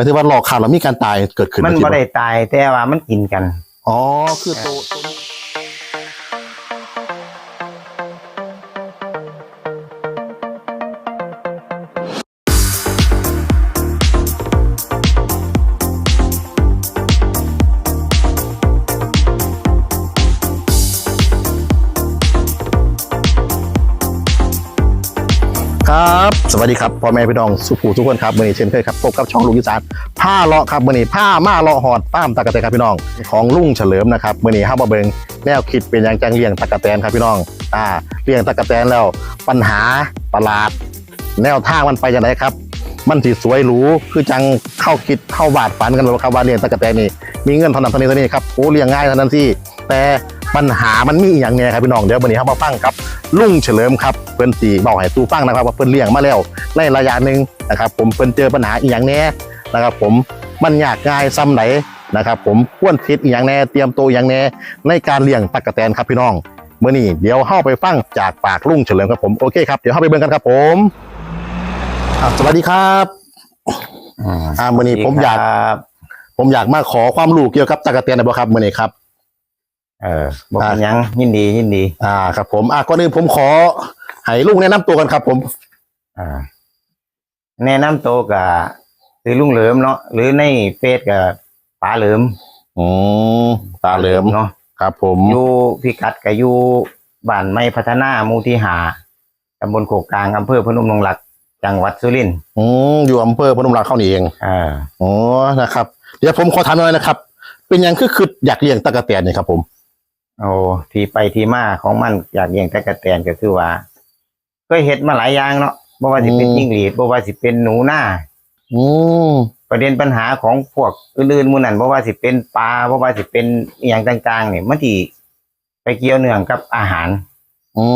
หมายถึงว่าหลอกข่าวแล้วมีการตายเกิดขึ้นมันจริงบ่ได้ตายแต่ว่ามันกินกัน อ๋อ คือตัวตั วัสวัสดีครับพ่อแม่พี่น้องสุขูทุกคนครับเมื่อนี้เช่นเคยครับพบกับช่องลุงอีสานผ้าเลาะครับเมื่อนี้ผ้ามาเลาะหอดป้ามตะกะแตนครับพี่น้อง ของลุงเฉลิมนะครับเมื่อนี้ห้ามาเบิงแนวคิดเป็นอย่างจังเลี้ยงตะกะแตนครับพี่น้องอ่าเลี้ยงตะกะแตนแล้ว ปัญหาประหลาด แนวทางมันไปอย่างไรครับ มันสิสวยหรูคือจังเข้าคิดเข้าบาดฝันกันเลยครับว่าเลี้ยงตะกะแตนนี่มีเงินเท่านั้นเท่านี้เท่านี้ครับโอ้เลี้ยงง่ายเท่านั้นที่แต่ ปัญหามันมีอหย่างเนี้ยครับพี่น้องเดี๋ยววันนี้เรามาฟังครับลุงเฉลิมครับเพิ่นสีบอกให้ตูฟังนะครับว่าเพิ่นเลี้ยงมาแล้วในระยะหนึ่งนะครับ ผมเพิ่นเจอปัญหาอีหยังแน่นะครับ ผมมันยากง่ายซ้ำไหนนะครับ ผมควรคิดอีหยังแน่เตรียมตัวอหยังแน่ในการเลี้ยงตะกะแตนครับพี่น้องเมื่อนี้เดี๋ยวเข้าไปฟังจากปากลุงเฉลิมครับผมโอเคครับเดี๋ยวเข้าไปเบิ่งกันครับผมอะสวัสดีครับอ่ามื่อนี้ผมอยากครับผมอยากมาขอความรู้เกี่ยวกับตะกะแตนหน่อยบ่ครับมื่อนี้ครับ เออบ่เป็นหยังยินดียินดี อ่าครับผมอะก่อนอื่นผมขอให้ลุงแนะนำตัวกันครับผม อ่า แนะนำตัวกับคือลุงเหลิมเนาะหรือในเฟซกับป๋าเหลิมอืมตาเหลิมเนาะครับผมอยู่พิกัดกับอยู่บ้านไม่พัฒนาหมู่ที่หาตำบลโขกกลางอำเภอพนมนงหลักจังหวัดสุรินทร์อืมอยู่อำเภอพนมรักเข้านี่เองอ่า อ๋อนะครับ เดี๋ยวผมขอถามหน่อยนะครับ เป็นหยังคือคืออยากเลี้ยงตะกะแตนนี่ครับผม โอ้ที่ไปที่มาของมันอยากเลี้ยงตะกะแตนก็คือว่าก็เห็ดมาหลายอย่างเนาะบ่ว่าสิเป็นจิ้งหรีดบ่ว่าสิเป็นหนูหน้าอืมประเด็นปัญหาของพวกอื่นๆหมู่นั้นบ่ว่าสิเป็นปลาบ่ว่าสิเป็นอหย่างต่างๆเนี่ยมันที่ไปเกี่ยวเนื่องกับอาหารอื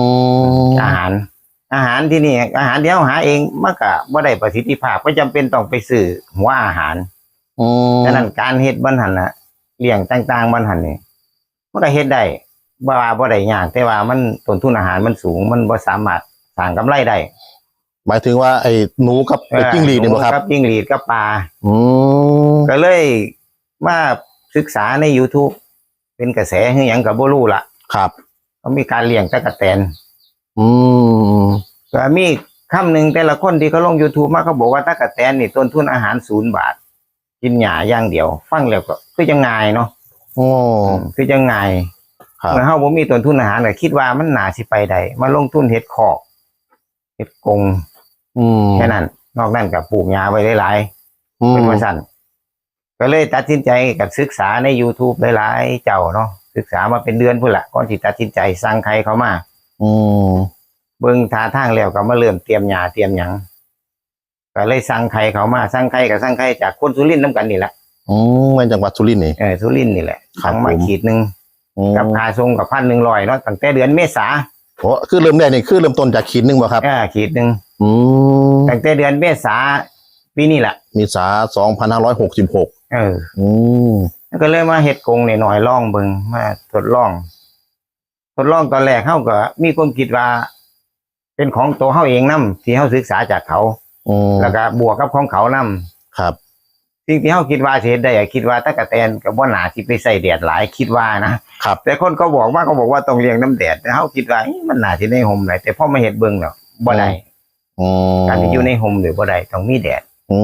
มอาหาร อาหารที่นี่ อาหารที่เราหาเองมันก็บ่ได้ประสิทธิภาพก็จำเป็นต้องไปซื้อหัวอาหารอืมฉะนั้นการเฮ็ดบันหันน่ะเลี้ยงต่างๆบันหันนี่ มันก็เฮ็ดได้บ่ว่าบ่ได้ยากแต่ว่ามันต้นทุนอาหารมันสูง มันบ่สามารถสร้างกำไรได้หมายถึงว่าไอ้หนูกับไอ้จิ้งหรีดนี่บ่ครับกับจิ้งหรีดกับปลาอืมก็เลยมาศึกษาใน YouTube เป็นกระแสคือหยังกับบ่รู้ละครับเขามีการเลี้ยงตะกะแตนอืมก็มีคำหนึ่งแต่ละคนที่เขาลง YouTube มาเขาบอกว่าตะกะแตนนี่ต้นทุนอาหารศูนย์บาท กินหญ้าอย่างเดียว ฟังแล้วก็คือจะง่ายเนาะ โอ้คือจะง่ายครับเมื่อเฮาบ่มีต้นทุนอาหารก็คิดว่ามันน่าสิไปได้มาลงทุนเฮ็ดคอกเฮ็ดกรงอืมแค่นั้น นอกนั้นก็ปลูกหญ้าไว้หลายๆอืเป็นมว่าสั่นก็เลยตัดสินใจกับศึกษาใน YouTube หลายๆเจ้าเนาะศึกษามาเป็นเดือนพุ่นละก่อนที่ตัดสินใจสั่งใครเขามาอืมเบิ่งท่าทางแล้วก็มาเริ่มเตรียมยาเตรียมหยังก็เลยสั่งใครเขามาสั่งใครกับสั่งใครจากคนสุรินทร์น้ำกันนี่แหละ อืมในจังหวัดสุรินทร์นี่ เออสุรินทร์นี่แหละครับสั่งมาผม ขีดหนึ่งอืมกับคาทรงกับพันหนึ่งร้อยเนาะตั้งแต่เดือนเมษาโอ้คือเริ่มแรกนี่คือเริ่มต้นจากขีดหนึงบ่ครับ เออขีดหนึ่งอืมตั้งแต่เดือนเมษาปีนี้แหละมีสาสองพันห้าร้อยหกสิบหกเอออืมก็เลยมาเฮ็ดกรงหน่อยๆลองเบิ่งมาทดลอง ทดลองตอนแรกเฮาก็มีความคิดว่า เป็นของตัวเฮาเองนํที่เฮาศึกษาจากเขา อืมแล้วก็บวกกับของเขานํครับ สิ่งที่เฮาคิดว่าสิเฮ็ดได้อะคิดว่าตะกะแตนก็บ่น่าสิไปใส่แดดหลายคิดว่านะครับ แต่คนก็บอกว่าก็บอกว่าต้องเลี้ยงน้ำแดดแต่เฮาคิดว่าเอ๊ะมันน่าสิในห่มได้แต่พอมาเฮ็ดเบิ่งแล้วบ่ได้อืมการที่อยู่ในห่มหรือบ่ได้ต้องมีแดดอื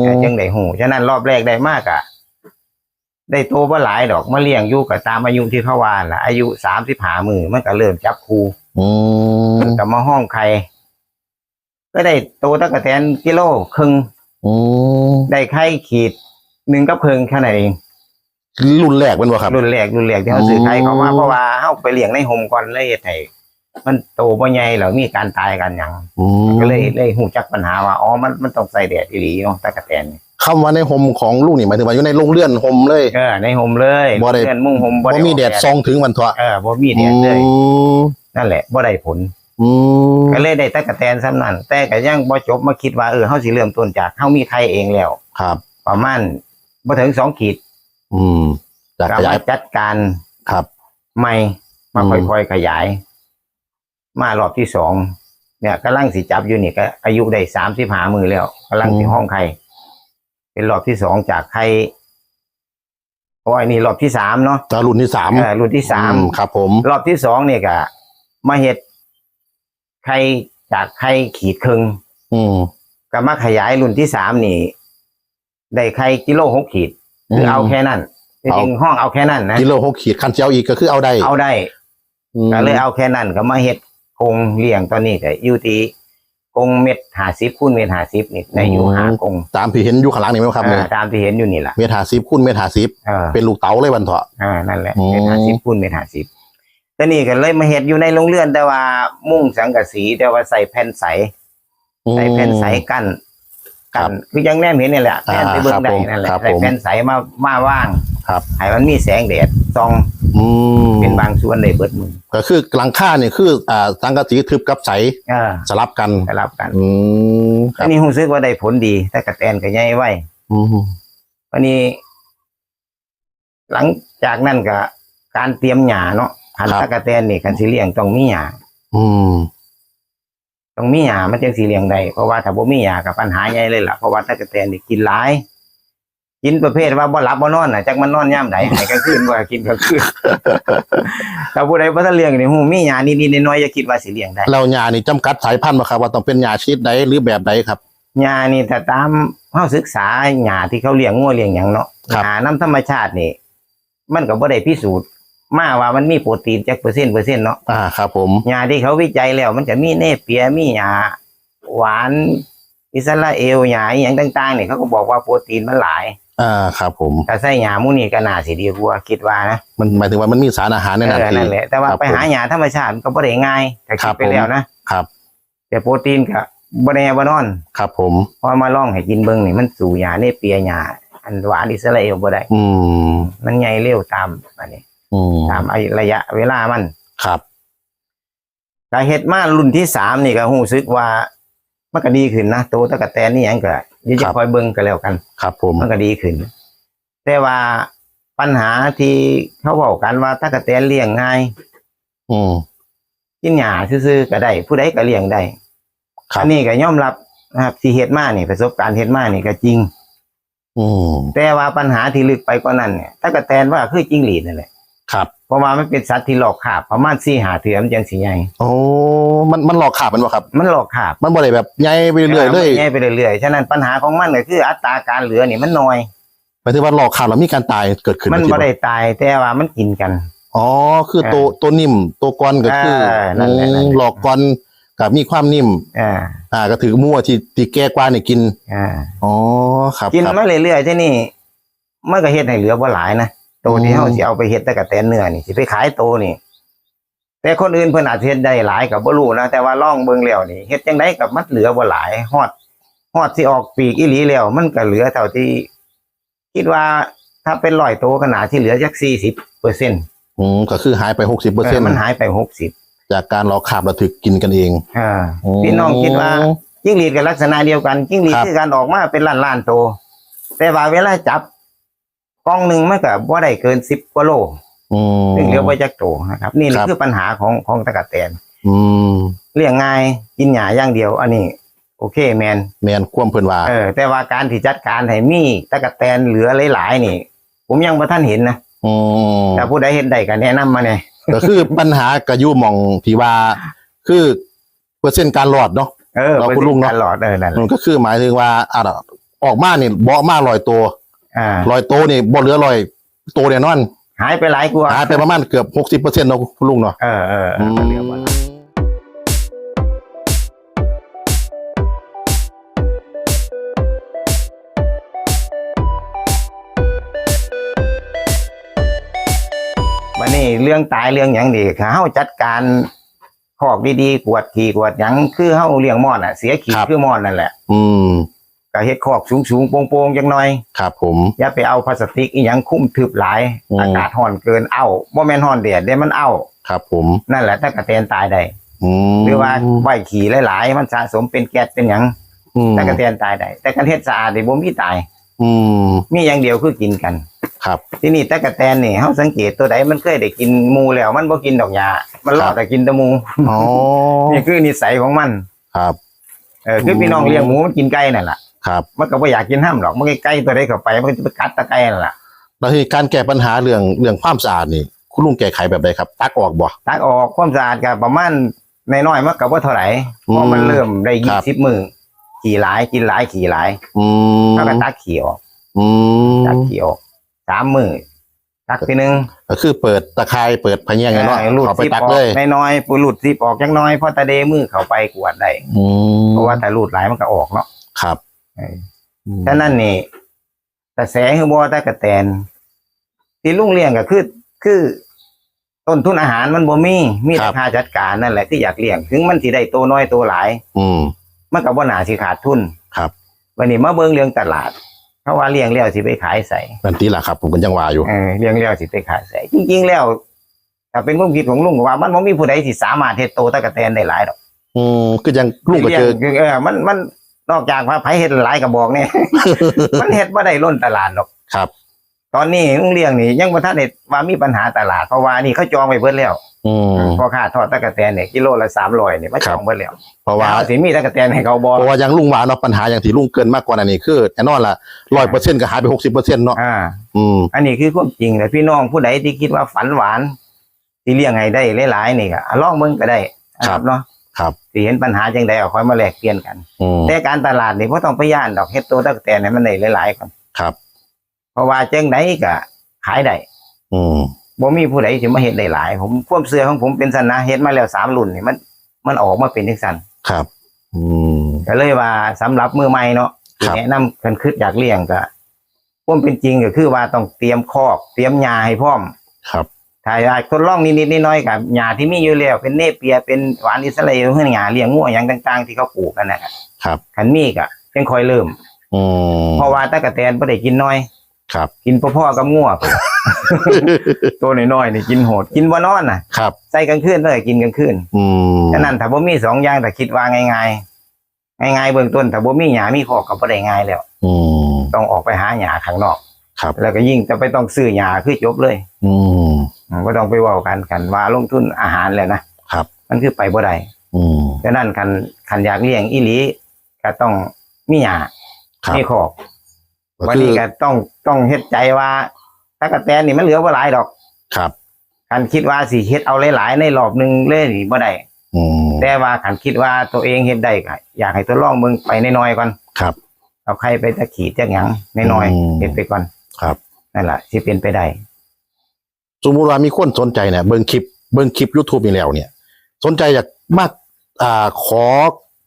มจังได้หูฉะนั้นรอบแรกได้มากอะได้โตบ่หลายดอกมาเลี้ยงอยู่ก็ตามอายุที่เขาว่าล่ะอายุ35มื้อมันก็เริ่มจับคูอืมมันก็มาห้องไข่ก็ได้โตตะกะแตนกิโลครึ่ง อืมได้ไข่ขีดหนึ่งกับครึ่งแค่นั้นเองรุ่นแรกเป็นบ่ครับ รุ่นแรกรุ่นแรกที่เขาซื้อไข่เขามาอืมเพราะว่าเฮาไปเลี้ยงในโฮมก่อนเลยเฮ็ดให้มันโตบ่ใหญ่แล้วมีการตายกันหยังอืมก็เลยเลยหูจักปัญหาว่าอ๋อมันมันต้องใส่แดดอีหลีเนาะตะกะแตนนี่คำว่าในโฮมของลูกนี่หมายถึงว่าอยู่ในโรงเรือนโฮมเลย เออในโฮมเลยบ่ได้ เพื่อนมุ่งโฮมบ่บ่ได้มีแดดออกซองถึงวันเถาะเออบ่มีแดดเลยอืมนั่นแหละบ่ได้ผล อืมก็เลยได้ตะกะแตนซ้ำนั้นแต่ก็ยังบ่จบมาคิดว่าเออเฮาสิเริ่มต้นจากเฮามีไข่เองแล้ว ครับ ประมาณบ่ถึงสองขีดอืมจากก็ขยามายจัดการครับ ใหม่มาอืม ค่อยๆขยาย มารอบที่สองเนี่ยกำลังสิจับอยู่นี่ก็อายุได้35มื้อแล้วกำลังสิห้องไข่เป็นรอบที่สองจากไข่เพราะว่าอันนี้รอบที่สามเนาะตารุ่นที่สามเออรุ่นที่สาม อืครับผม รอบที่สองเนี่ยก็มาเห็ด ไข่จากไข่ขีดครึ่งอืมก็มาขยายรุ่นที่สามนี่ ได้ไข่กิโลหกขีดคือเอาแค่นั้นจเอาริงๆห้องเอาแค่นั้นนะกิโลหกขีดคันเจียวอีกก็คือเอาได้เอาได้มก็เลยเอาแค่นั้นก็มาเห็ดกรงเลี้ยงตอนนี้ก็อยู่ที่กรงเม็ดหาซิบคูณเม็ดหาซิบนี่ในอยู่หากรงตามที่เห็นอยู่ข้างหลังนี่ไหมครับเนี่ยอ่าตามที่เห็นอยู่นี่แหละเมทาซิบคูณเมทาซิบเออเป็นลูกเต๋าเลยวันเถาะอ่านั่นแหละอืมเม็ดหาซิบคูณเม็ดหาซิบ แต่นี่ก็เลยมาเห็ดอยู่ในโรงเรือนแต่ว่ามุ่งสังกะสีแต่ว่าใส่แผ่นใส ใส่แผ่นใสกั้นครักับนคือยังแนมเห็นนี่แหละแผ่นไปเบิ่งได้อ่าครับผมนั่นแหละครับใส่ผมแผ่นใสมามาว่างครับให้มันมีแสงแดดส่องอืมเป็นบางส่วนได้เบิดมือก็คือหลังค่าเนี่ยคืออ่าสังกะสีทึบกับใสเออสลับกันสลับกันอืมคอัรันบนี้รู้สึกว่าได้ผลดีแต่กระแตนก็ใหญ่ไว้อืมวันนี้ หลังจากนั้นก็การเตรียมหญ้าเนาะ หันตะกะแตนนี่กันสิเลี้ยงต้องมีหญ้าอืมต้องมีหญ้ามันจึงสิเลี้ยงได้เพราะว่าถ้าบ่มีหญ้าก็ปัญหาใหญ่เลยล่ะเพราะว่าตะกะแตนนี่กินหลายกินประเภทว่าบ่หลับบ่นอนน่ะจักมันนอนยามใดให้กลางคืนว่ากินกลางคืนถ้าผู้ใดบ่ทันเลี้ยงนี่ฮู้มีหญ้านิดๆน้อยๆอย่าคิดว่าสิเลี้ยงได้เรายานี่จำกัดสายพันธุ์มาครับว่าต้องเป็นยาชนิดใดหรือแบบใดครับหญ้านี่ถ้าตามเฮาศึกษาหญ้าที่เขาเลี้ยงงัวเลี้ยงหยังเนาะครับหญ้าน้ำธรรมชาตินี่ มันก็บ่ได้พิสูจน์ มาว่ามันมีโปรตีนจักเปอร์เซ็นต์เปอร์เซ็นต์เนาะอ่าครับผมหญ้าที่เขาวิจัยแล้ว มันจะมีเนเปียมีหญ้าหวาน อิสราเอลหญ้าอหย่างต่างๆนี่เขาก็บอกว่าโปรตีนมันหลายอ่าครับผม ถ้าใส่หญ้าหมูนี่ก็น่าสิดีกว่าคิดว่านะมันหมายถึงว่ามันมีสารอาหารในนั้นเออที่นั่นแหละแต่ว่าครับไปหาหญ้าธรรมชาติมันก็บ่ได้ง่ายแต่ครัคิดบไปแล้วนะครับ แต่โปรตีนก็บ่แน่บ่นอนครับผม พอมาลองให้กินเบิ่งนี่มันสู่หญ้าเนเปียหญ้าอันหวานอิสราเอลบ่ได้ อืม มันใหญ่เร็วตามอันนี้ อืมตามไอ้ระยะเวลามันครับก็เฮ็ดมารุ่นที่สามนี่ก็รู้สึกว่า มันก็ดีขึ้นนะโตตะกะแตนนี่หยังก็เดี๋ยวคจะรับคอยเบิ่งกันแล้วกัน ครับผมมันก็ดีขึ้น แต่ว่าปัญหาที่เขาบอกกันว่าตะกะแตนเลี้ยงง่าย อืมกินหญ้าซื่อๆก็ได้ ผู้ใดก็เลี้ยงได้ครับอันนี้ก็ยอมรับนะครับที่เฮ็ดมานี่ประสบการณ์เฮ็ดมานี่ก็จริง อืมแต่ว่าปัญหาที่ลึกไปกว่านั้นเนี่ยตะกะแตนว่าคือจิ้งหรีดนั่นแหละ ครับเพราะว่ามันเป็นสัตว์ที่หลอกขาบประมาณ4หาเถื่อมนจังสิใหญ่โอ้มันมันหลอกขาบมันวะครับ มันหลอกขาบมันบ่ได้แบบใหญ่ไปเรื่อยๆเลยใหญ่ไปเรื่อยๆฉะนั้นปัญหาของมันก็คืออัตราการเหลือนี่มันน้อยหมายถึงว่าหลอกขาบแล้วมีการตายเกิดขึ้นมันจริงไม่ๆได้ตายแต่ว่ามันกินกันอ๋อคือตัวตัวนิ่มตัวกอนก็คือเออนั่นแหละนั่นแหละอืมหลอกกอนกับมีความนิ่ม อ่า อ่า ก็ถือมั่วที่ที่แก้กว่าเนี่ยกิน อ่า อ๋อ ครับ กินครับมาเรื่อยๆที่นี่มันก็เฮ็ดให้เหลือบ่หลายนะ ตัวที่อืมเฮาสิเอาไปเฮ็ดแต่กะแตนเนื้อนี่สิไปขายโตนี่ แต่คนอื่นเพิ่นอาจสิเฮ็ดได้หลายก็บ่รู้นะแต่ว่าลองเบิ่งแล้วนี่เฮ็ดจังไดกับมันเหลือบ่หลายฮอดฮอดสิออกปีกอีหลีแล้ว มันก็เหลือเท่าที่ คิดว่าถ้าเป็นร้อยโตก็น่าสิเหลือจัก40%เปอร์เซ็นต์อืมก็คือหายไปหกสิบเปอร์เซ็นต์มันหายไป60จากการหลอกขาบแล้วถึกกินกันเองอ่าอืมพี่น้องคิดว่าจิ้งหรีดกับลักษณะเดียวกันจิ้งหรีดครับคือการออกมาเป็นล้านล้านๆตัวแต่ว่าเวลาจับ กล้องหนึ่งมันก็บ่ได้เกินสิบกว่าโลอืมซึ่งเรียกว่าจักโตนะครับ นี่ครับคือปัญหาของของตะกะแตนอืมเลี้ยงง่ายกินหญ้าอย่างเดียว อันนี้ โอเคแมนแมนความเพิ่นว่าเออแต่ว่าการที่จัดการให้มีตะกะแตนเหลือหลายๆนี่ ผมยังบ่ทันเห็นนะอืมแต่ผู้ใดเห็นได้ก็แนะนำมาเนี่ยก็คือปัญหากระยุหมองที่ว่าคือเปอร์เซ็นต์การหลอดเนาะเออเราคุณลุงเนอะตลอดเออนั่นแหมัละนก็คือหมายถึงว่าอะออกมาเนี่ยเบาะมาลอยตัว อ่าลอยตัวนี่บ่เหลือลอยตัวแน่นอน หายไปหลายกว่าหายไปประมาณเกือบหกสิบเปอร์เซ็นต์เนาะคุณลุงเนาะเออเออเออเหลือบ่หลายวันนี้เรื่องตายเรื่องหยังดีค่ะเฮาจัดการคอกดีๆกวดขี่กวดหยังคือเฮาเลี้ยงมอดอะ เสียขี่คือมอดนั่นแหละ อืม ก็เฮ็ดคอกสูงๆโปร่งๆจังหน่อยครับผมอย่าไปเอาพลาสติกอีหยังคุ้มทึบหลายอืมอากาศร้อนเกินเอ้าบ่แม่นร้อนแดดเด้มันเอ้าครับ ผมนั่นแหละถ้ากระเตนตายได้อืมหรือว่าไว้ขี่หลายๆมันสะสมเป็นแก๊สเป็นหยังอืมถ้ากระเตนตายได้แต่การเฮ็ดสะอาดนี่บ่มีตาย อืมมีอย่างเดียวคือกินกันครับที่นี่ตะกะแตนนี่เฮาสังเกตตัวใดมันเคยได้กินหมูแล้วมันบ่กินดอกหญ้ามันรอครัดบแต่กินแต่หมูอ๋อนี่คือนิสัยของมัน ครับ เออคือพี่น้องเลี้ยงหมูมันกินไก่นั่นแหละ ครับ มันก็ไม่อยากกินห้ามหรอกมันใกล้ๆตัวใดเข้าไป มันก็จะไปกัดตะไคร้นั่นแหละแล้วทีนี้การแก้ปัญหาเรื่องเรื่องความสะอาดนี่ คุณลุงแก้ไขแบบใดครับ ตักออกบ่ตักออกความสะอาดกับประมาณน้อยๆมันก็บ่เท่าไหร่เพราะมันอืมเริ่มได้คยี่รับสิบมือขี่หลายกินหลายขี่หลายอืมแล้วก็ตักขี่ออกอืมตักขี่ออกสามมือตักทีหนึงก็คือเปิดตะไคร้เปิดพะแยงไงเนาะออรูดเอาไปซิปตักออกเลยน้อยๆปูรูดซิปออกจังน้อยเพราะตาเดมือเข้าไปกวดได้อืมเพราะว่าแต่รูดหลายมันก็ออกเนาะครับเอออืม ฉะนั้นนี่กระแสคือบ่ตะกะแตน ที่ลุงเลี้ยงก็คือ คือต้นทุนอาหารมันบ่มี มีแต่ค่าจัดการนั่นแหละที่อยากเลี้ยง ถึงมันสิได้โตน้อยโตหลาย อืมมันก็บ่น่าสิขาดทุนครับ วันนี้มาเบิ่งเรื่องตลาดเพราะว่าเลี้ยงแล้วสิไปขายใส่นั่นตีแหละครับ ผมก็ยังว่าอยู่เออเลี้ยงแล้วสิไปขายใส่จริง ๆ แล้วถ้าเป็นความคิดของลุงก็ว่า มันบ่มีผู้ใดที่สามารถเฮ็ดโตตะกะแตนได้หลายดอก อืมคือยังลุงก็เจอลี้ยงเออมันมัน นอกจากว่าไผเฮ็ดหลายก็บอกเนี่ย มันเฮ็ดบ่ได้ล้นตลาดหรอก ครับ ตอนนี้ลุงเลี้ยงนี่ยังบ่ทันได้ว่ามีปัญหาตลาดเพราะว่านี่เขาจองไว้เบิดแล้วอืม พอค่าทอดตะกะแตนเนี่ยกิโลละ300นี่มาจองเบิดแล้วเพราะว่าแล้วสิมีตะกะแตนให้เขาบ่เพราะว่ายังลุงว่าเนาะปัญหาอย่างที่ลุงเกินมากกว่านั้นนี่คือแน่นอนละร้อยเปอร์เซ็นต์ก็หายไปหกสิบเปอร์เซ็นต์เนาะอ่า อืม อันนี้คือความจริงแต่พี่น้องผู้ใดที่คิดว่าฝันหวาน ที่เลี้ยงให้ได้หลายๆนี่ก็อะลองเบิ่งก็ได้เนาะ ครับสิเห็นปัญหาจังไดเอาค่อยมาแลกเปลี่ยนกัน อืมแต่การตลาดนี่บ่ต้องไปย่านดอกเฮ็ดโตตะกะแตนให้มันได้หลายๆก่อนครับ เพราะว่าจังไดก็ขายได้อืมบ่มีผู้ใดสิมาเฮ็ดได้หลาย ผมความเชื่อของผมเป็นสันนะเฮ็ดมาแล้วสามรุ่นนี่มัน มันออกมาเป็นจังซั่นครับ อืม ก็เลยว่าสำหรับมือใหม่เนาะครับ แนะนำกันคิดอยากเลี้ยงก็ความเป็นจริงก็คือว่าต้องเตรียมคอก เตรียมยาให้พร้อม ครับ ถ้าอยากทดลองนิดๆน้อยๆกับหญ้าที่มีอยู่แล้วเป็นเนเปียเป็นหวานอิสราเอลเฮือหญ้าเลี้ยงงัวอย่างต่าง ๆ ที่เขาปลูกกันนะครับครับคันมีก็จังค่อยเริ่มอืมเพราะว่าตะกะแตนบ่ได้กินน้อย ครับ กินพ่อๆกับงัวตัวน้อยๆนี่กินโหด กินบ่นอนน่ะ ครับ ใส่กลางคืนเด้อกินกลางคืนอืมฉะนั้นถ้าบ่มีสองอย่างแต่คิดว่าง่ายๆง่ายๆเบื้องต้นถ้าบ่มีหญ้ามีคอกก็บ่ได้ง่ายแล้ว อืม ต้องออกไปหาหญ้าข้างนอกครับ แล้วก็ยิ่งจะไปต้องซื้อหญ้าคือจบเลย อืม อืมบ่ต้องไปเว้ากันกันว่าลงทุนอาหารแล้วนะครับ มันคือไปบ่ได้อืมฉะนั้นคันคันอยากเลี้ยงอีหลีก็ต้องมีหญ้าครับมีคอกก็วันคือนี้ก็ต้องต้องเฮ็ดใจว่าตะกะแตนนี่มันเหลือบ่หลายดอกครับคันคิดว่าสิเฮ็ดเอาหลายๆในรอบหนึงเลยนี่บ่ได้อืมแต่ว่าคันคิดว่าตัวเองเฮ็ดได้ก็อยากให้ทดลองเบิ่งไปน้อยๆก่อนครับ เอาใครไปตะขีดจักหยังน้อยอืมๆเฮ็ดไปก่อนครับนั่นล่ะสิเป็นไปได้ สมมุติว่ามีคนสนใจเนี่ยเบิ่งคลิปเบิ่งคลิป YouTube นี่แล้วเนี่ย สนใจอยากมากอ่าขอ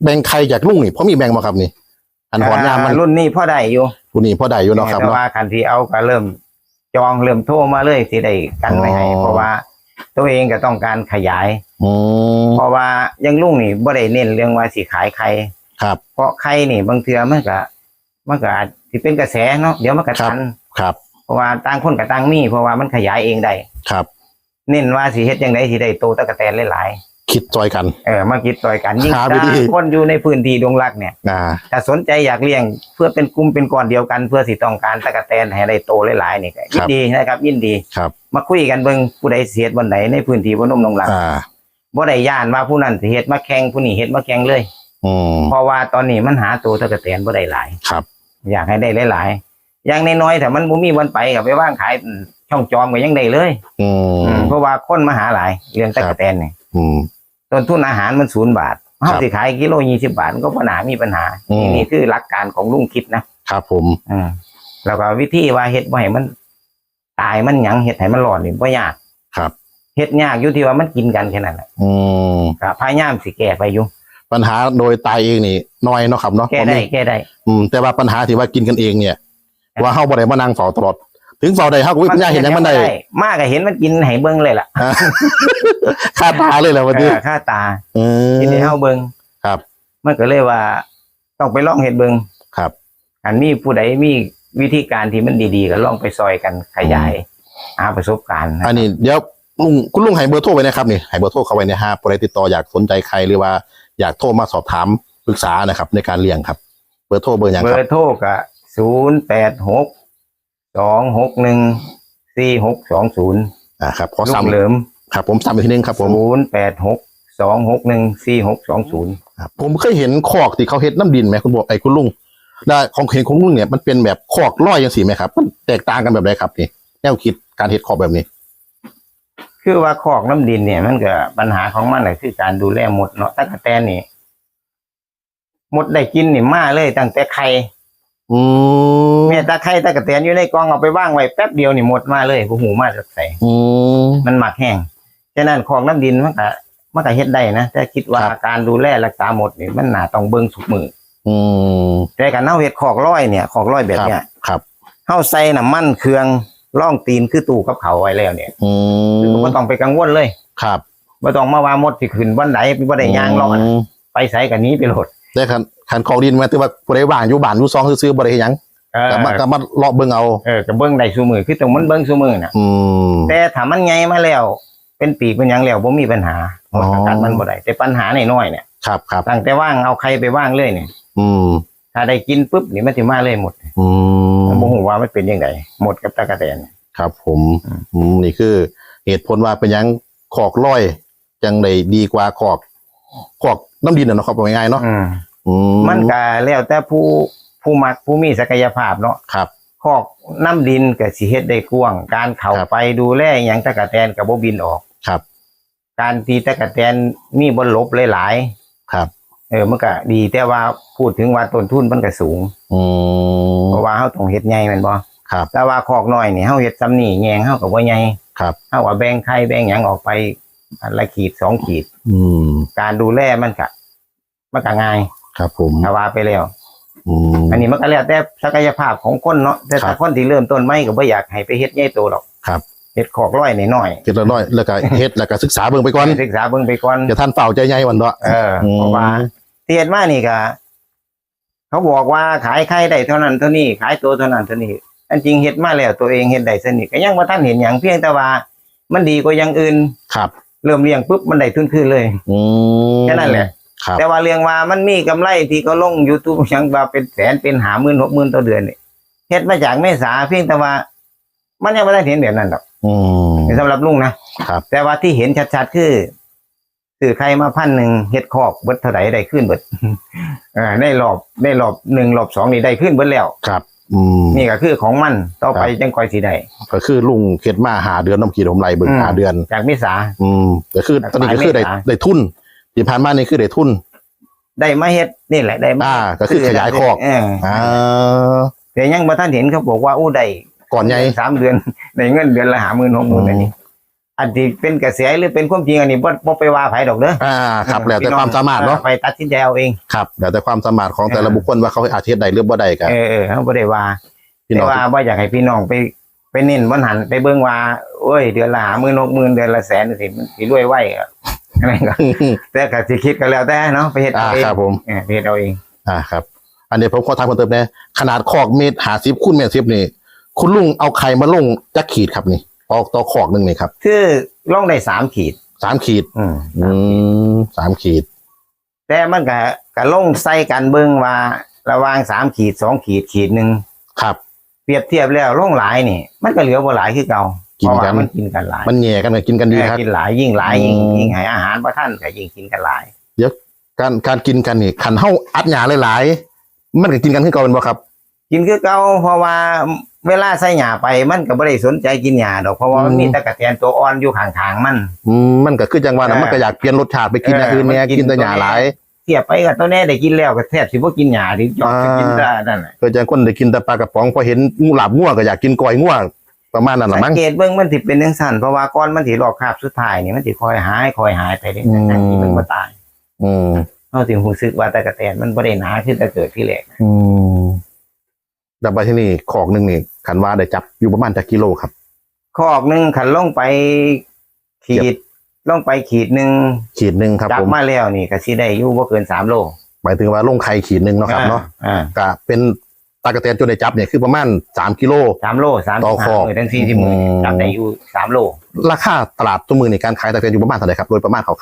แบ่งใครจากลุงนี่เพราะมีแบ่งมาครับนี่อันหอนยามมันอ่รุ่นนี้พอได้อยู่ผู้นี้พอได้อยู่เนาะครับแต่เนาะว่าคันที่เอาก็เริ่มจองเริ่มโทรมาเลยสิได้กันไว้ให้อ๋อเพราะว่า ตัวเองก็ต้องการขยายอืมเพราะว่าอยังลุงนี่บ่ได้เน้นเรื่องว่าสิขายไข่ครับ เพราะไข่นี่บางเทื่อมันก็มันก็อาจสิเป็นกระแสเนาะเดี๋ยวมันก็ครับทันครับเพ ราะว่าต่างคนกับต่างมีเพราะว่ามันขยายเองได้ครับ เน้นว่าสิเฮ็ดจังไดสิได้โตตะกะแตนหลายคิดจอยกันๆเออมาคิดต่อยกันยิ่งหาถ้าวิธีคนอยู่ในพื้นที่ดงรักเนี่ยอ่าถ้าสนใจอยากเลี้ยงเพื่อเป็นกลุ่มเป็นก้อนเดียวกัน เพื่อสิต้องการตะกะแตนให้ได้โตหลายๆนี่ก็ยินดีนะครับ ยินดีครับมาคุยกันเบิ่งผู้ใดสิเฮ็ดบนไหนในพื้นที่บ่นมนงหลักอ่าบ่ได้ย่านว่าผู้นั้นสิเฮ็ดมาแข่งผู้นี้เฮ็ดมาแข่งเลยอืมเพราะว่าตอนนี้มันหาตัวตะกะแตนบ่ได้หลายครับ อยากให้ได้หลายๆ อย่างน้อยๆถ้ามันบ่มีวันไปก็ไปว่างขายช่องจอมก็ยังได้เลยอือืมมเพราะว่าคนมาหาหลายเรื่องตะกะแตนนี่อืม ต้นทุนอาหารมันศูนย์บาทครัเฮาบสิขายกิโลยี่สิบาทมันก็บ่น่ามีปัญหาอืม นี่คือหลักการของลุงคิดนะครับผม อืมแล้วก็วิธีว่าเฮ็ดบ่ให้มัน ตายมันหยังเฮ็ดให้มันรอดนี่บ่ยากครับ เฮ็ดยากอยู่ที่ว่ามันกินกันแค่นั้นแหละอืม ก็พยายามสิแก้ไปอยู่ปัญหาโดยตายเองนี่น้อยเนาะครับเนาะแก้ได้แก้ได้ อืมแต่ว่าปัญหาที่ว่ากินกันเองเนี่ย ว่าเฮาบ่ได้มานั่งเฝ้าตลอด ถึงเฝ้าได้เฮาก็วิปัญญาเห็นหยังมันได้มากก็เห็นมันกินให้เบิ่งเลยล่ะอ่าคาตาเลยแหละวันเอนี้อค่าตาเออกินให้เฮาเบิ่งครับ มันก็เลยว่า ต้องไปลองเฮ็ดเบิ่งครับ อันมีผู้ใดมีวิธีการที่มันดีๆ ก็ลองไปซอยกันขยายหาประสบการณ์นะอันนี้เดี๋ยวลุงคุณลุงให้เบอร์โทรไว้นะครับนี่ให้เบอร์โทรเข้าไว้ในฮะผู้ใดติดต่ออยากสนใจใครหรือว่าอยากโทรมาสอบถามปรึกษานะครับ ในการเลี้ยงครับ เบอร์โทรเบอร์อย่างเบคอรับร์โทรก็ ศูนย์แปดหกสองหกหนึ่งสี่หกสองศูนย์อ่าครับขอลูกซ้ำเหลิมครับผมซ้ำอีกทีนึงครับผมศูนย์แปดหกสองหกหนึ่งสี่หกสองศูนย์ครับผมเคยเห็นคอกที่เขาเฮ็ดน้ำดินไหมคุณบอกไอ้คุณลุงแล้วของเห็นของลุงเนี่ยมันเป็นแบบคอกร้อยยังสีไหมครับมันแตกต่างกันแบบไหนครับนี่แนวคิดการเฮ็ดคอกแบบนี้ คือว่าคอกน้ำดินเนี่ยมันก็ปัญหาของมันก็คือการดูแลหมดเนาะตะกะแตนนี่หมดได้กินนี่มาเลยตั้งแต่ไข่ อืมแม่ตาไข่ตะกะแตนอยู่ในกล่องเอาไปว่างไว้แป๊บเดียวนี่หมดมาเลยผู้หูมาจากใส่อืม มันหมักแห้งฉะนั้นคอกน้ำดินมันก็มันก็เฮ็ดได้นะแต่คิดว่าครับ การดูแลรักษาหมดนี่มันน่าต้องเบิ่งสุกมืออืมแต่การเฮาเฮ็ดคอกร้อยเนี่ยคอกร้อยแบบเนี้ยครับ เฮาใส่น้ำมันเครื่องร่องตีนคือตู้กับเขาวไว้แล้วเนี่ยอืมคือบ่ต้องไปกังวลเลยครับบ่ต้องมาว่าหมดสิขึ้นวันไหนบ่ได้ย่างรอดมไปใส่กันนี้ไปโหลด ได้คัน คันของดินมาที่ว่าบ่ได้ว่างอยู่บ้านอยู่ซองซื้อๆบ่ได้เฮ็ดหยังเออก็มาก็มาเลาะเบิ่งเอา เออก็เบิ่งได้ซุมือคือต้องมันเบิ่งซุมือน่ะ อืม แต่ถ้ามันใหญ่มาแล้ว เป็นปีกเป็นหยังแล้วบ่มีปัญหาอ๋อประกันมันบ่ได้แต่ปัญหาน้อยๆเนี่ยครับครับตั้งแต่ว่างเอาใครไปว่างเลยเนี่ยอืมถ้าได้กินปุ๊บนี่มันสิมาเลยหมดอืม บ่ฮู้ว่ามันเป็นยังไงหมดกับตะกะแตน ครับผมอืม อืมนี่คือ เหตุผลว่าเป็นหยังขอกร้อยจังไดดีกว่าขอกขอกน้ำดินน่ะเนาะครับว่าง่ายๆเนาะอืมอื มมันก็แล้วแต่ผู้ผู้มักผู้มีศักยภาพเนาะครับคอกน้ำดินก็สิเฮ็ดได้กว้าง การเข้าครับไปดูแลหยังตะกะแตนก็บ่บินออกครับ การตีตะกะแตนมีบนลบหลายครับๆเออมันก็ดีแต่ว่าพูดถึงว่าต้นทุนมันก็สูงอืมเพราะว่าเฮาต้องเฮ็ดใหญ่แม่นบ่ครับ แต่ว่าคอกน้อยนี่เฮาเฮ็ดซ้ำนี่แยงเฮาก็บ่ใหญ่ครับเฮาว่าแบ่งไข่แบ่งหยังออกไปอันละขีดสองขีด อืมการดูแลมันก็มันก็ง่าย ครับผมถ้าว่าไปแล้ว อืม อันนี้มันก็แล้วแต่ศักยภาพของคนเนาะแต่ครัถ้าบ คนที่เริ่มต้นใหม่ก็บ่อยากให้ไปเฮ็ดใหญ่โตหรอกครับเฮ็ดขอกร้อยน้อยเฮ็ดละน้อยแล้วก็เฮ็ดแล้วก็ศึกษาเบิ่งไปก่อนๆศึกษาเบิ่งไปก่อนอย่าท่านเฝ้าใจใหญ่วันเนาะ เออเพราะว่าที่เฮ็ดมานี่ก็เขาบอกว่าขายไข่ได้เท่านั้นเท่านี้ขายตัวเท่านั้นเท่านี้อันจริงเฮ็ดมาแล้วตัวเองเฮ็ดได้สนิทก็ยังบ่ทันเห็นหยังเพียงแต่ว่า มันดีกว่าอย่างอื่น ครับ เริ่มเลี้ยงปุ๊บมันได้ทุนคืนเลยอืมแค่นั้นแหละ ครับ แต่ว่าเรื่องว่ามันมีกำไรที่เขาลง YouTube หยังว่าเป็นแสนเป็นหาหมื่นหกหมื่นต่อเดือนนี่เฮ็ดมาจากเมษาเพียงแต่ว่า มันยังไม่ได้เห็นแบบนั้นหรอกอืมสำหรับลุงนะครับ แต่ว่าที่เห็นชัดๆคือซื้อใครมาพันหนึ่งเฮ็ดคอกเบิดเท่าไหร่ได้ขึ้นเบิดเออในรอบในรอบหนึ่งรอบสองนี่ได้ขึ้นเบิดแล้วครับอืมนี่ก็คือของมันต่อไปครับจังคอยสิได้ก็คือลุงเฮ็ดมาหาเดือนน้ำขีดผมไหลเบิ่งอืมหาเดือนจากเมษาอืมก็คือตอนนี้ก็คือได้เมษาได้ทุน ที่ผ่านมานี่คือได้ทุน ได้มาเฮ็ดนี่แหละได้มาอ่า ก็คือขยายคอกเอออ่าแต่ยังบ่ทันเห็นเขาบอกว่าอู้ได้ก่อนใหญ่สามเดือนในเงินเดือนละหาหมื่นหกหมื่นอันนี้อันที่เป็นกระแสหรือเป็นความจริงอันนี้บ่บ่ไปว่าไผดอกเด้ออ่าครับแล้วแต่ความสามารถเนาะไปตัดสินใจเอาเองครับแล้วแต่ความสามารถของแต่ละเออบุคคลว่าเขาอาจเฮ็ดได้หรือบ่ได้ก็เออเออเขาบ่ได้ว่าพี่น้แต่องว่าบ่อยากให้พี่น้องไปไปเน้นวันหันไปเบิ่งว่าโอ้ยเดือนละหาหมื่นหกหมื่นเดือนละแสนสิมันสิรวยไว้ อะอะไรก็แต่ก็สิคิดก็แล้วแต่เนาะไปเฮ็ดอ่าเอาเองครับผม เออไปเฮ็ดเอาเองอ่าครับ อันนี้ผมขอถามเพิ่มเติมนะขนาดคอกเมตรหาซิบคูณเมตรซิบนี่ คุณลุงเอาไข่มาลงจักขีดครับนี่ ออกต่อคอกหนึ่งนี่ครับคือลงได้สามขีด สามขีด อืม อืมสามขีด แต่มันก็ก็ลงใส่กันเบิ่งว่า ระหว่างสามขีดสองขีดขีดหนึ่งครับ เปรียบเทียบแล้วลงหลายนี่ มันก็เหลือบ่หลายคือเก่า กินกันเพราะว่ามันกินกันหลายมันแย่กันเลยกินกันดีครับกินหลายยิ่งหลายยิ่งอืมยิ่งให้อาหารประท่านก็ยิ่งกินกันหลายการการกินกันนี่ขันเฮาอัดหยาหลายๆมันก็กินกันขึ้นเก่าเป็นบ่ครับ กินคือเก่าเพราะว่าเวลาใส่หญ้าไปมันก็บ่ได้สนใจกินหญ้าดอกเพราะว่ามันอืมมีตะกะแตนตัวอ่อนอยู่ข้างๆมันอืมมันก็คือจังว่านะเออมันก็อยากเปลี่ยนรสชาติไปกินอย่างอื่นเนี่ยเออมันกินกินแต่หยาหลายเทียบไปกับตัวแน่ได้กินแล้วก็แทบสิบ่กินหญ้าดิจอกอ่าจะกินได้นั่นน่ะก็จังคนได้กินแต่ปลากระป๋องพอเห็นงูหลาบง่วก็อยากกินก้อยง่ว ประมาณนั้นละสัมั้งงเกตเบิ่งมันสิเป็นจังซั่นเพราะว่าก้อนมันสิรอบคาบสุดท้ายนี่มันสิค่อยหายค่อยหายไปเรื่อยอืมๆทั้งที่มันบ่ตายอืมเฮาสิรู้สึกว่าตะกะแตนมันบ่ได้หนาขึ้นแต่เกิดที่แรกอืมดับไปที่นี่ขอกหนึ่งนี่ขันว่าได้จับอยู่ประมาณจักกิโลครับคอกหนึงขันลงไปขีดลงไปขีดหนึงขีดหนึ่งครับจับผมมาแล้วนี่ก็สิได้อยู่บ่เกิน3โลหมายถึงว่าลงไข่ขีดหนึ่งเนาะครับเนาะอ่า ก็เป็น ตากระแตนจนได้จับเนี่ยคือประมาณสามกิโล สามโลสามต่สิอบคห้าอกหมื่นถึงสี่สิบหมื่นอืมจับได้อยู่สามโลราคาตลาดตัวมือในการขายตากระแตนอยู่ประมาณเท่าไหร่ครับโดยประมาณข่าว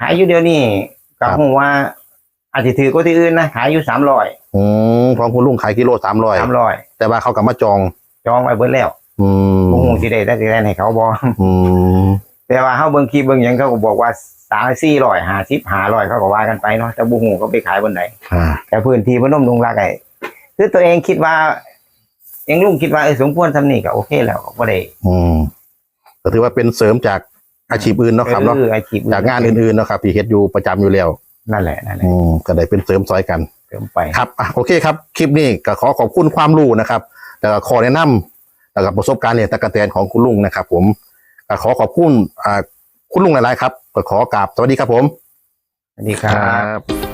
ขายอยู่เดียวนี่ครัก็บ คงว่าอาจจะถือกว่าที่อื่นนะขายอยู่สามร้อยๆอืมของคุณลุงขายกิโลสามร้อยสามร้อยแต่ว่าเขากลับมาจอง จองไว้เบิดแล้วอืมคงสิได้ได้ได้ให้เขาบอ อืมแต่ว่าเฮาเบิ่งคลิปเบิ่งหยังเขาก็บอกว่าสามสี่ร้อยห้าสิบห้าร้อยเขาก็ว่ากันไปเนาะแต่บุหูก็ไปขายบนไหน อ่าแต่พื้นที่พนมดงรักไอ้ คือตัวเองคิดว่าเองลุงคิดว่าเออสมควรทำนี่ก็โอเคแล้วก็บ่ได้อืมก็ถือว่าเป็นเสริมจากอาชีพอื่นเนาะครับเนาะเอออาชีพจากงานอื่นๆเนาะครับที่เฮ็ดอยู่ประจำอยู่แล้วนั่นแหละนั่นแหละอืมก็ได้เป็นเสริมซอยกัน เติมไปครับอะโอเคครับ คลิปนี้ก็ขอขอบคุณความรู้นะครับ แล้วก็ขอแนะนำแล้วก็ประสบการณ์เนี่ยตะกะแตนของคุณลุงนะครับ ผมก็ขอขอบคุณอ่าคุณลุงหลายๆครับก็ขอกราบสวัสดีครับผม สวัสดีครับ บ